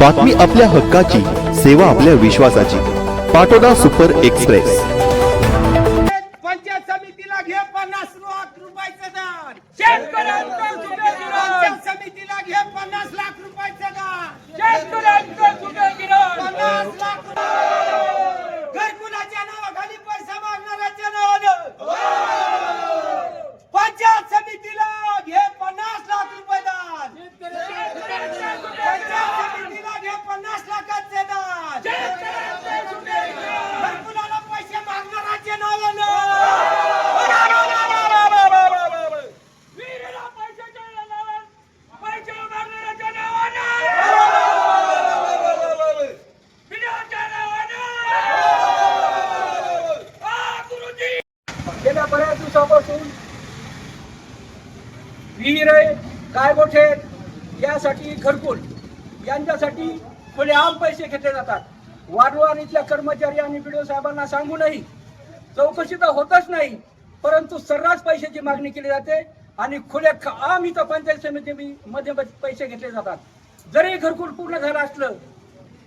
बातमी आपल्या हक्काची सेवा आपल्या विश्वासाची. Patoda super express. पंचायत समितीला घे पन्नास लाख रुपयाचं दान. शेतकऱ्यांचं पंचायत समितीला घे पन्नास लाख रुपयाचं दान. शेतकऱ्यांचं सुखे गिरण पन्नास लाख रुपये. घरकुलाच्या नावाखाली पैसा मागणाऱ्याच्या नावानं पंचायत समितीला घे पन्नास लाख रुपये दान पंचायत समितीला घे पन्नास लाखाचे दान घरकुलाला पैसे मागणाऱ्याच्या नावानं विहिरीला पैशाच्या नावानं, पैसे मागणाऱ्याच्या नावानं, बिलाच्या नावानं. आ, गुरुजी गेल्या बऱ्याच दिवसापासून विहीर काय गायगोठे यासाठी घरकुल यांच्यासाठी खुले आम पैसे घेतले जातात. वारंवार इथल्या कर्मचारी आणि बीडीओ साहेबांना सांगूनही चौकशी तर होतच नाही परंतु सर्रास पैशाची मागणी केली जाते आणि खुले आम इथं पंचायत समितीमध्ये पैसे घेतले जातात. जरी घरकुल पूर्ण झालं असलं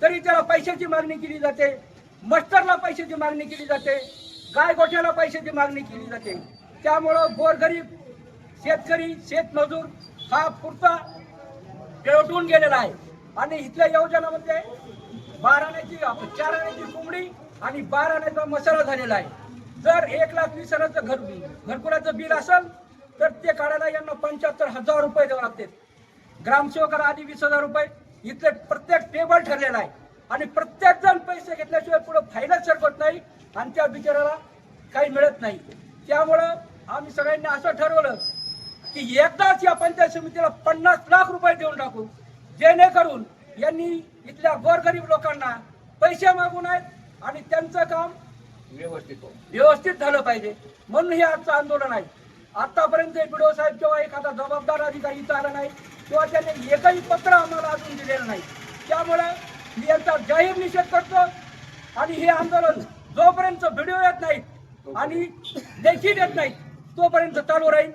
तरी त्याला पैशाची मागणी केली जाते. मस्टरला पैशाची मागणी केली जाते. गाय गोठ्याला पैशाची मागणी केली जाते? त्यामुळं गोरगरीब शेतकरी शेतमजूर हा पुरता पेटून गेलेला आहे. आणि इथल्या योजनामध्ये बाराण्याची चार आण्याची कोंबडी आणि बाराण्याचा मसाला झालेला आहे. जर एक लाख वीस हजाराचं घर घरकुलाचं बिल असेल तर ते काढायला यांना पंच्याहत्तर हजार रुपये द्यावे लागतील. ग्रामसेवकाला आधी वीस हजार रुपये. इथले प्रत्येक टेबल ठरलेला आहे. आणि प्रत्येक जण पैसे घेतल्याशिवाय पुढे फायनल सरकत नाही. आणि त्या बिचाराला काही मिळत नाही. त्यामुळं आम्ही सगळ्यांनी असं ठरवलं की एकदाच या पंचायत समितीला पन्नास लाख रुपये देऊन टाकू जेणेकरून यांनी इथल्या गोरगरीब लोकांना पैसे मागू नयेत आणि त्यांचं काम व्यवस्थित झालं पाहिजे. म्हणून हे आजचं आंदोलन आहे. आतापर्यंत बीडो साहेब किंवा एखादा जबाबदार अधिकारी इथं आला नाही किंवा त्यांनी एकही पत्र आम्हाला अजून दिलेलं नाही. त्यामुळे मी यांचा जाहीर निषेध करतो आणि हे आंदोलन जोपर्यंत व्हिडिओ येत नाहीत आणि लेखी येत नाहीत तोपर्यंत चालू राहील.